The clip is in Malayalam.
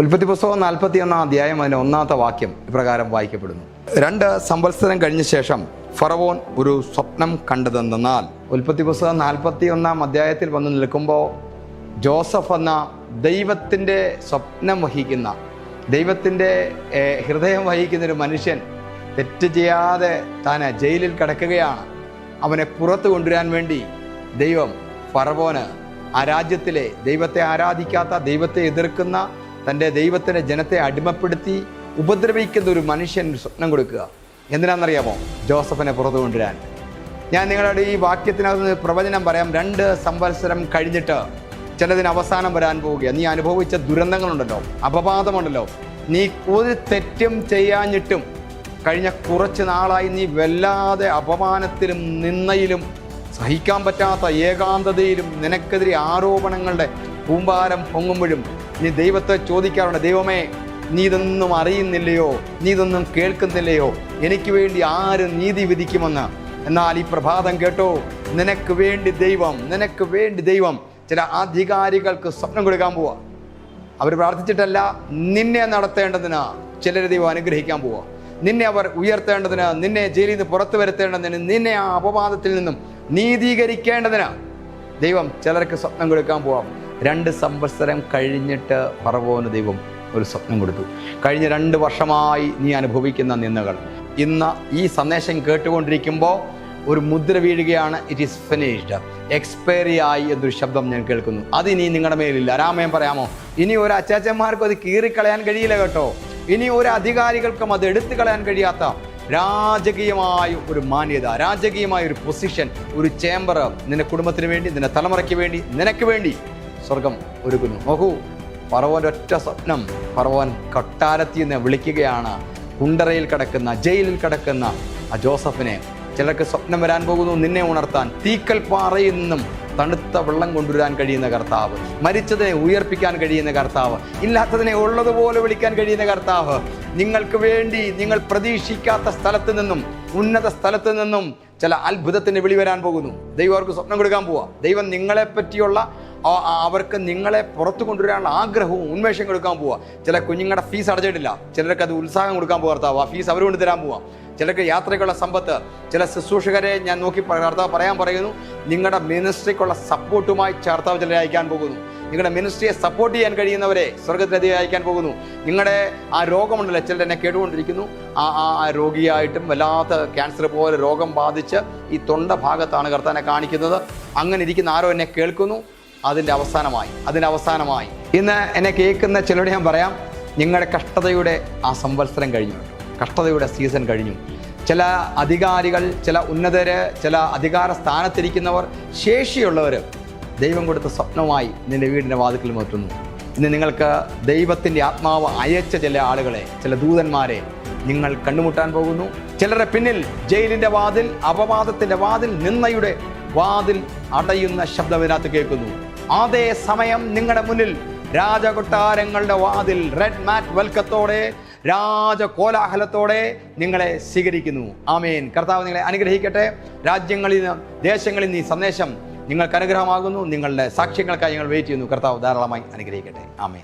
ഉൽപ്പത്തി പുസ്തകം നാൽപ്പത്തി ഒന്നാം അധ്യായം അതിന് ഒന്നാമത്തെ വാക്യം ഇപ്രകാരം വായിക്കപ്പെടുന്നു. രണ്ട് സംവത്സരം കഴിഞ്ഞ ശേഷം ഫറവോൻ ഒരു സ്വപ്നം കണ്ടതെന്നാൽ ഉൽപ്പത്തി പുസ്തകം നാൽപ്പത്തി ഒന്നാം അധ്യായത്തിൽ വന്ന് നിൽക്കുമ്പോൾ ജോസഫ് എന്ന ദൈവത്തിന്റെ സ്വപ്നം വഹിക്കുന്ന ദൈവത്തിന്റെ ഹൃദയം വഹിക്കുന്ന ഒരു മനുഷ്യൻ തെറ്റ് ചെയ്യാതെ താൻ ജയിലിൽ കിടക്കുകയാണ്. അവനെ പുറത്തു കൊണ്ടുവരാൻ വേണ്ടി ദൈവം ഫറവോന് ആ രാജ്യത്തിലെ ദൈവത്തെ ആരാധിക്കാത്ത ദൈവത്തെ എതിർക്കുന്ന തന്റെ ദൈവത്തിന്റെ ജനത്തെ അടിമപ്പെടുത്തി ഉപദ്രവിക്കുന്ന ഒരു മനുഷ്യൻ സ്വപ്നം കൊടുക്കുക. എന്തിനാണെന്നറിയാമോ? ജോസഫിനെ പുറത്തു കൊണ്ടുവരാൻ. ഞാൻ നിങ്ങളുടെ ഈ വാക്യത്തിനകത്ത് പ്രവചനം പറയാം. രണ്ട് സംവത്സരം കഴിഞ്ഞിട്ട് ചിലതിന് അവസാനം വരാൻ പോവുക നീ അനുഭവിച്ച ദുരന്തങ്ങളുണ്ടല്ലോ അപവാദമുണ്ടല്ലോ. നീ ഒരു തെറ്റും ചെയ്യാഞ്ഞിട്ടും കഴിഞ്ഞ കുറച്ച് നാളായി നീ വല്ലാതെ അപമാനത്തിലും നിന്നയിലും സഹിക്കാൻ പറ്റാത്ത ഏകാന്തതയിലും നിനക്കെതിരെ ആരോപണങ്ങളുടെ കൂമ്പാരം പൊങ്ങുമ്പോഴും നീ ദൈവത്തെ ചോദിക്കാറുണ്ട് ദൈവമേ നീ ഇതൊന്നും അറിയുന്നില്ലയോ? നീ ഇതൊന്നും കേൾക്കുന്നില്ലയോ? എനിക്ക് വേണ്ടി ആര് നീതി വിധിക്കുമെന്ന്. എന്നാൽ ഈ പ്രഭാതം കേട്ടോ നിനക്ക് വേണ്ടി ദൈവം നിനക്ക് വേണ്ടി ദൈവം ചില അധികാരികൾക്ക് സ്വപ്നം കൊടുക്കാൻ പോവാ. അവർ പ്രാർത്ഥിച്ചിട്ടല്ല നിന്നെ നടത്തേണ്ടതിന് ചിലരെ ദൈവം അനുഗ്രഹിക്കാൻ പോവാ. നിന്നെ അവർ ഉയർത്തേണ്ടതിന് നിന്നെ ജയിലിൽ നിന്ന് പുറത്തു വരുത്തേണ്ടതിന് നിന്നെ ആ അപവാദത്തിൽ നിന്നും നീതീകരിക്കേണ്ടതിന് ദൈവം ചിലർക്ക് സ്വപ്നം കൊടുക്കാൻ പോവാം. രണ്ട് സംവത്സരം കഴിഞ്ഞിട്ട് പറവോന് ദൈവം ഒരു സ്വപ്നം കൊടുത്തു. കഴിഞ്ഞ രണ്ട് വർഷമായി നീ അനുഭവിക്കുന്ന നിന്ദകൾ ഇന്ന് ഈ സന്ദേശം കേട്ടുകൊണ്ടിരിക്കുമ്പോൾ ഒരു മുദ്ര വീഴുകയാണ് ഇറ്റ് ഈസ് ഫിനിഷ്ഡ് എക്സ്പയറി ആയി എന്നൊരു ശബ്ദം ഞാൻ കേൾക്കുന്നു. അത് ഇനി നിങ്ങളുടെ മേലില്ല. രാമയം പറയാമോ? ഇനി ഒരു അച്ചാച്ചന്മാർക്കും അത് കീറിക്കളയാൻ കഴിയില്ല കേട്ടോ. ഇനി ഒരു അധികാരികൾക്കും അത് എടുത്തു കളയാൻ കഴിയാത്ത രാജകീയമായ ഒരു മാന്യത രാജകീയമായ ഒരു പൊസിഷൻ ഒരു ചേംബർ നിന്റെ കുടുംബത്തിന് വേണ്ടി നിന്റെ തലമുറയ്ക്ക് വേണ്ടി നിനക്ക് വേണ്ടി സ്വർഗം ഒരുക്കുന്നു. നോക്കൂ പറവോന്റെ ഒറ്റ സ്വപ്നം പറവൻ കൊട്ടാരത്തിൽ നിന്ന് വിളിക്കുകയാണ്. കുണ്ടറയിൽ കിടക്കുന്ന ജയിലിൽ കിടക്കുന്ന ആ ജോസഫിനെ. ചിലർക്ക് സ്വപ്നം വരാൻ പോകുന്നു നിന്നെ ഉണർത്താൻ. തീക്കൽ പാറയിൽ നിന്നും തണുത്ത വെള്ളം കൊണ്ടുവരാൻ കഴിയുന്ന കർത്താവ്. മരിച്ചതിനെ ഉയർപ്പിക്കാൻ കഴിയുന്ന കർത്താവ്. ഇല്ലാത്തതിനെ ഉള്ളതുപോലെ വിളിക്കാൻ കഴിയുന്ന കർത്താവ്. നിങ്ങൾക്ക് വേണ്ടി നിങ്ങൾ പ്രതീക്ഷിക്കാത്ത സ്ഥലത്ത് നിന്നും ഉന്നത സ്ഥലത്ത് നിന്നും ചില അത്ഭുതത്തിന് വിളി വരാൻ പോകുന്നു. ദൈവം അവർക്ക് സ്വപ്നം കൊടുക്കാൻ പോവാ. ദൈവം നിങ്ങളെ പറ്റിയുള്ള ആ- ആ- അവർക്ക് നിങ്ങളെ പുറത്തു കൊണ്ടുവരാനുള്ള ആഗ്രഹവും ഉന്മേഷം കൊടുക്കാൻ പോവാ. ചില കുഞ്ഞുങ്ങളുടെ ഫീസ് അടച്ചിട്ടില്ല. ചിലർക്ക് അത് ഉത്സാഹം കൊടുക്കാൻ പോകർത്താവ് ആ ഫീസ് അവർ കൊണ്ട് തരാൻ പോവാം. ചിലർക്ക് യാത്രയ്ക്കുള്ള സമ്പത്ത് ചില ശുശ്രൂഷകരെ ഞാൻ നോക്കി കർത്താവ് പറയാൻ പറയുന്നു നിങ്ങളുടെ മിനിസ്ട്രിക്കുള്ള സപ്പോർട്ടുമായി കർത്താവ് ചിലരെ അയക്കാൻ പോകുന്നു. നിങ്ങളുടെ മിനിസ്ട്രിയെ സപ്പോർട്ട് ചെയ്യാൻ കഴിയുന്നവരെ സ്വർഗത്തിലധികം അയക്കാൻ പോകുന്നു. നിങ്ങളുടെ ആ രോഗമുണ്ടല്ലോ ചിലർ എന്നെ കേട്ടുകൊണ്ടിരിക്കുന്നു. ആ ആ രോഗിയായിട്ടും വല്ലാത്ത ക്യാൻസർ പോലെ രോഗം ബാധിച്ച് ഈ തൊണ്ട ഭാഗത്താണ് കർത്താനെ കാണിക്കുന്നത്. അങ്ങനെ ഇരിക്കുന്ന ആരോ എന്നെ കേൾക്കുന്നു. അതിന്റെ അവസാനമായി അതിന്റെ അവസാനമായി. ഇന്ന് എന്നെ കേൾക്കുന്ന ചിലരോട് ഞാൻ പറയാം നിങ്ങളുടെ കഷ്ടതയുടെ ആ സംവത്സരം കഴിഞ്ഞു. കഷ്ടതയുടെ സീസൺ കഴിഞ്ഞു. ചില അധികാരികൾ ചില ഉന്നതര് ചില അധികാര സ്ഥാനത്തിരിക്കുന്നവർ ശേഷിയുള്ളവർ ദൈവം കൊടുത്ത സ്വപ്നമായി നിന്റെ വീടിന്റെ വാതിക്കൽ മാറ്റുന്നു ഇന്ന് നിങ്ങൾക്ക് ദൈവത്തിന്റെ ആത്മാവ് അയച്ച ചില ആളുകളെ ചില ദൂതന്മാരെ നിങ്ങൾ കണ്ടുമുട്ടാൻ പോകുന്നു. ചിലരുടെ പിന്നിൽ ജയിലിന്റെ വാതിൽ അപവാദത്തിന്റെ വാതിൽ നിന്നയുടെ വാതിൽ അടയുന്ന ശബ്ദം ഇതിനകത്ത് കേൾക്കുന്നു. അതേ സമയം നിങ്ങളുടെ മുന്നിൽ രാജകൊട്ടാരങ്ങളുടെ വാതിൽ റെഡ് മാറ്റ് വെൽക്കത്തോടെ രാജകോലാഹലത്തോടെ നിങ്ങളെ സ്വീകരിക്കുന്നു. ആമേൻ. കർത്താവ് നിങ്ങളെ അനുഗ്രഹിക്കട്ടെ. രാജ്യങ്ങളിൽ നിന്ന് ദേശങ്ങളിൽ നിന്ന് ഈ സന്ദേശം നിങ്ങൾക്ക് അനുഗ്രഹമാകുന്നു. നിങ്ങളുടെ സാക്ഷ്യങ്ങൾക്കായി ഞങ്ങൾ വെയിറ്റ് ചെയ്യുന്നു. കർത്താവ് ധാരാളമായി അനുഗ്രഹിക്കട്ടെ. ആമേൻ.